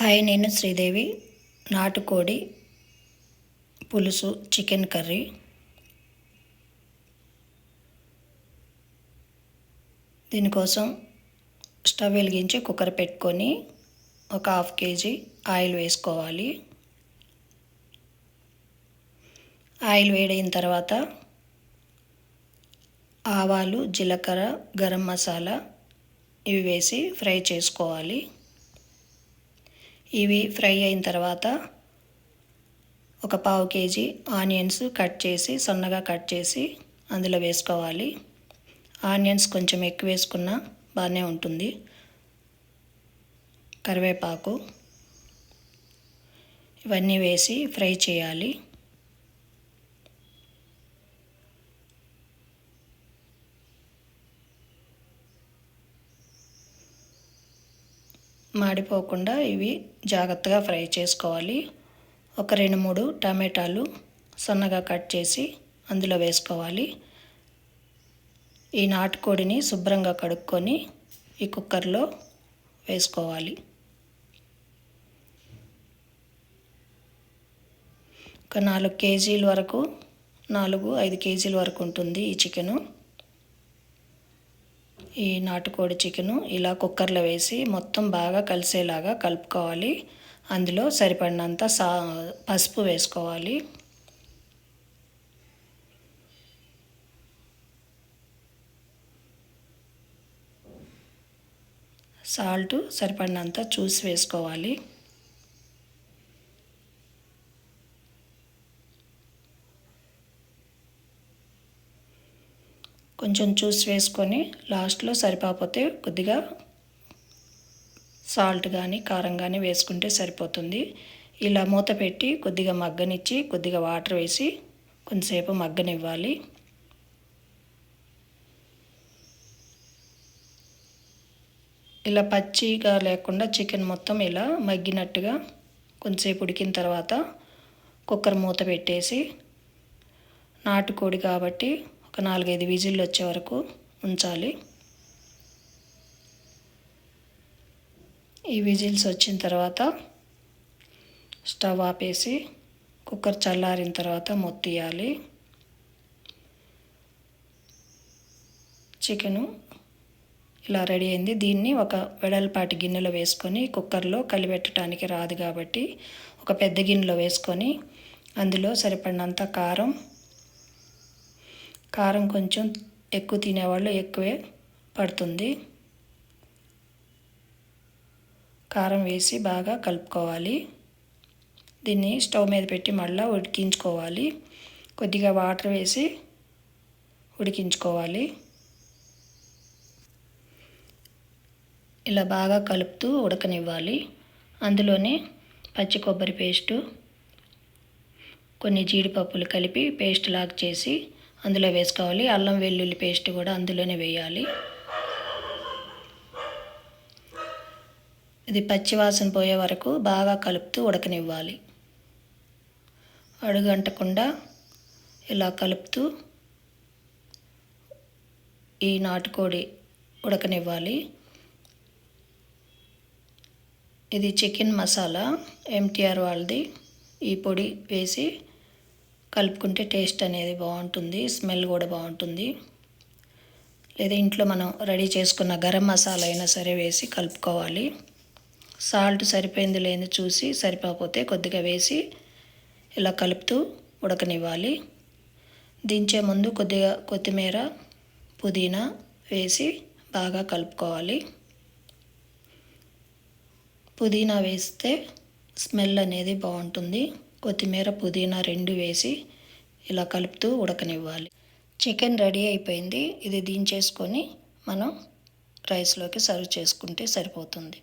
Hi నేను శ్రీదేవి నాటుకోడి పులుసు చికెన్ కర్రీ. దీనికోసం స్టవ్ వెలిగించి కుక్కర్ పెట్టుకొని ఒక హాఫ్ కేజీ ఆయిల్ వేసుకోవాలి. ఆయిల్ వేడైన తర్వాత ఆవాలు జీలకర్ర గరం మసాలా ఇవి వేసి ఫ్రై చేసుకోవాలి. ఇవి ఫ్రై అయిన తర్వాత ఒక పావు కేజీ ఆనియన్స్ కట్ చేసి సన్నగా కట్ చేసి అందులో వేసుకోవాలి. ఆనియన్స్ కొంచెం ఎక్కువ వేసుకున్నా బాగానే ఉంటుంది. కరివేపాకు ఇవన్నీ వేసి ఫ్రై చేయాలి. మాడిపోకుండా ఇవి జాగ్రత్తగా ఫ్రై చేసుకోవాలి. ఒక రెండు మూడు టమాటాలు సన్నగా కట్ చేసి అందులో వేసుకోవాలి. ఈ నాటుకోడిని శుభ్రంగా కడుక్కొని ఈ కుక్కర్లో వేసుకోవాలి. ఒక నాలుగు కేజీల వరకు నాలుగు ఐదు కేజీల వరకు ఉంటుంది ఈ చికెను. ఈ నాటుకోడి చికెను ఇలా కుక్కర్లో వేసి మొత్తం బాగా కలిసేలాగా కలుపుకోవాలి. అందులో సరిపడినంత సా పసుపు వేసుకోవాలి. సాల్ట్ సరిపడినంత చూసి వేసుకోవాలి. కొంచెం చూసి వేసుకొని లాస్ట్లో సరిపోతే కొద్దిగా సాల్ట్ కానీ కారం కానీ వేసుకుంటే సరిపోతుంది. ఇలా మూత పెట్టి కొద్దిగా మగ్గనిచ్చి కొద్దిగా వాటర్ వేసి కొంతసేపు మగ్గనివ్వాలి. ఇలా పచ్చిగా లేకుండా చికెన్ మొత్తం ఇలా మగ్గినట్టుగా కొంతసేపు ఉడికిన తర్వాత కుక్కర్ మూత పెట్టేసి నాటుకోడి కాబట్టి ఒక నాలుగైదు విజిల్లు వచ్చే వరకు ఉంచాలి. ఈ విజిల్స్ వచ్చిన తర్వాత స్టవ్ ఆపేసి కుక్కర్ చల్లారిన తర్వాత మొత్తియాలి చికెను ఇలా రెడీ అయింది. దీన్ని ఒక వెడల్పాటి గిన్నెలో వేసుకొని కుక్కర్లో కలిపెట్టడానికి రాదు కాబట్టి ఒక పెద్ద గిన్నెలో వేసుకొని అందులో సరిపడినంత కారం కారం కొంచెం ఎక్కువ తినేవాళ్ళు ఎక్కువే పడుతుంది. కారం వేసి బాగా కలుపుకోవాలి. దీన్ని స్టవ్ మీద పెట్టి మళ్ళీ ఉడికించుకోవాలి. కొద్దిగా వాటర్ వేసి ఉడికించుకోవాలి. ఇలా బాగా కలుపుతూ ఉడకనివ్వాలి. అందులోనే పచ్చి కొబ్బరి పేస్టు కొన్ని జీడిపప్పులు కలిపి పేస్ట్ లాగా చేసి అందులో వేసుకోవాలి. అల్లం వెల్లుల్లి పేస్ట్ కూడా అందులోనే వేయాలి. ఇది పచ్చివాసన పోయే వరకు బాగా కలుపుతూ ఉడకనివ్వాలి. అడుగంటకుండా ఇలా కలుపుతూ ఈ నాటుకోడి ఉడకనివ్వాలి. ఇది చికెన్ మసాలా ఎంటీఆర్ వాళ్ళది. ఈ పొడి వేసి కలుపుకుంటే టేస్ట్ అనేది బాగుంటుంది స్మెల్ కూడా బాగుంటుంది. లేదా ఇంట్లో మనం రెడీ చేసుకున్న గరం మసాలా అయినా సరే వేసి కలుపుకోవాలి. సాల్ట్ సరిపోయింది లేని చూసి సరిపోకపోతే కొద్దిగా వేసి ఇలా కలుపుతూ ఉడకనివ్వాలి. దించే ముందు కొద్దిగా కొత్తిమీర పుదీనా వేసి బాగా కలుపుకోవాలి. పుదీనా వేస్తే స్మెల్ అనేది బాగుంటుంది. కొత్తిమీర పుదీనా రెండు వేసి ఇలా కలుపుతూ ఉడకనివ్వాలి. చికెన్ రెడీ అయిపోయింది. ఇది దించేసుకొని మనం రైస్లోకి సర్వ్ చేసుకుంటే సరిపోతుంది.